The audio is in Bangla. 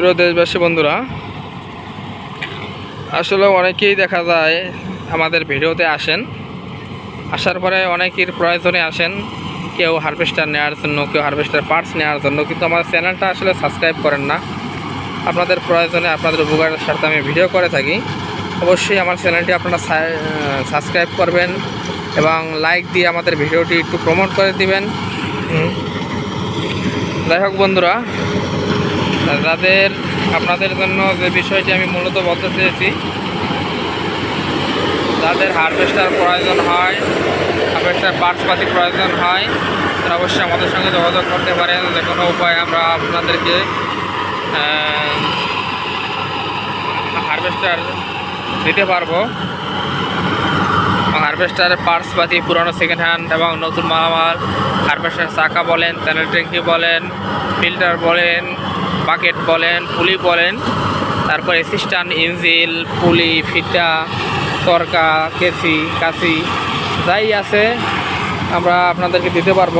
প্রিয় দেশবাসী বন্ধুরা, আসলে অনেকেই দেখা যায় আমাদের ভিডিওতে আসেন, আসার পরে অনেকের প্রয়োজনে আসেন, কেউ হারভেস্টার নেওয়ার জন্য, কেউ হারভেস্টার পার্টস নেওয়ার জন্য, কিন্তু আমার চ্যানেলটা আসলে সাবস্ক্রাইব করেন না। আপনাদের প্রয়োজনে, আপনাদের উপকারের সাথে আমি ভিডিও করে থাকি। অবশ্যই আমার চ্যানেলটি আপনারা সাবস্ক্রাইব করবেন এবং লাইক দিয়ে আমাদের ভিডিওটি একটু প্রমোট করে দিবেন। যাই হোক বন্ধুরা যাদের আপনাদের জন্য যে বিষয়টি আমি মূলত বলতে চেয়েছি যাদের হারভেস্টার প্রয়োজন হয়, হারভেস্টার পার্টসপাতি প্রয়োজন হয়, তারা অবশ্যই আমাদের সঙ্গে যোগাযোগ করতে পারেন, যে কোনো উপায়ে আমরা আপনাদেরকে হারভেস্টার দিতে পারব। হারভেস্টারের পার্টসপাতি পুরনো সেকেন্ড হ্যান্ড এবং নতুন মালামাল, হারভেস্টার চাকা বলেন তেলের ট্যাঙ্কি বলেন ফিল্টার বলেন বাকেট বলেন, পুলি বলেন, তারপর অ্যাসিস্ট্যান্ট ইঞ্জিল পুলি, ফিটা তরকা কেসি কাশি যাই আছে, আমরা আপনাদেরকে দিতে পারব।